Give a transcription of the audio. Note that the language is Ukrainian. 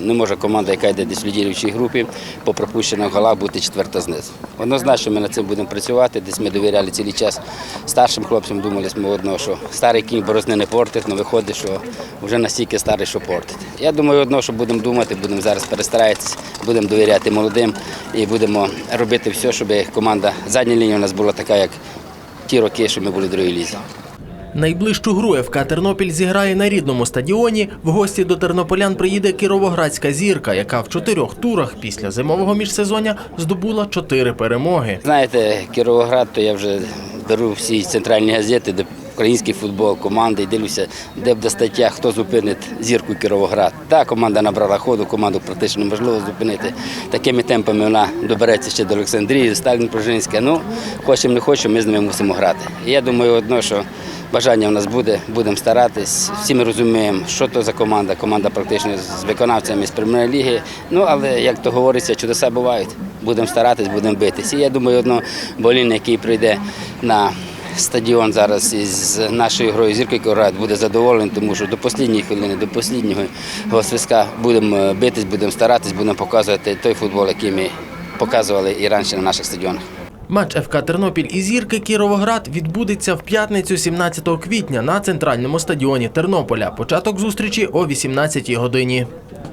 Не може команда, яка йде десь в лідіруючій групі, по пропущених голах бути четверта знизу. Однозначно ми над цим будемо працювати. Десь ми довіряли цілий час старшим хлопцям, думали ми одного, що старий кінь борозни не портить, але виходить, що вже настільки старий, що портить. Я думаю, одно, що будемо думати, будемо зараз перестаратися, будемо довіряти молодим і будемо робити все, щоб команда задня лінія у нас була така, як ті роки, що ми були в другій лізі. Найближчу гру ФК Тернопіль зіграє на рідному стадіоні. В гості до тернополян приїде кіровоградська зірка, яка в чотирьох турах після зимового міжсезоння здобула чотири перемоги. Знаєте, Кіровоград, то я вже беру всі центральні газети, де український футбол, команди і дивлюся, де буде стаття, хто зупинить зірку Кіровоград. Та команда набрала ходу, команду практично неможливо зупинити. Такими темпами вона добереться ще до Олександрії, Сталін Пружинська. Ну, хочемо, не хочемо, ми з ними мусимо грати. Я думаю, одно, що бажання в нас буде, будемо старатись. Всі ми розуміємо, що то за команда. Команда практично з виконавцями з прем'єр-ліги. Ну, але як то говориться, чудеса бувають. Будемо старатись, будемо битись. І я думаю, одно болін, який прийде на стадіон зараз із нашою грою зірки Кіровоград буде задоволений, тому що до останньої хвилини, до останнього свистка будемо битись, будемо старатись, будемо показувати той футбол, який ми показували і раніше на наших стадіонах. Матч ФК Тернопіль і зірки Кіровоград відбудеться в п'ятницю 17 квітня на центральному стадіоні Тернополя. Початок зустрічі о 18 годині.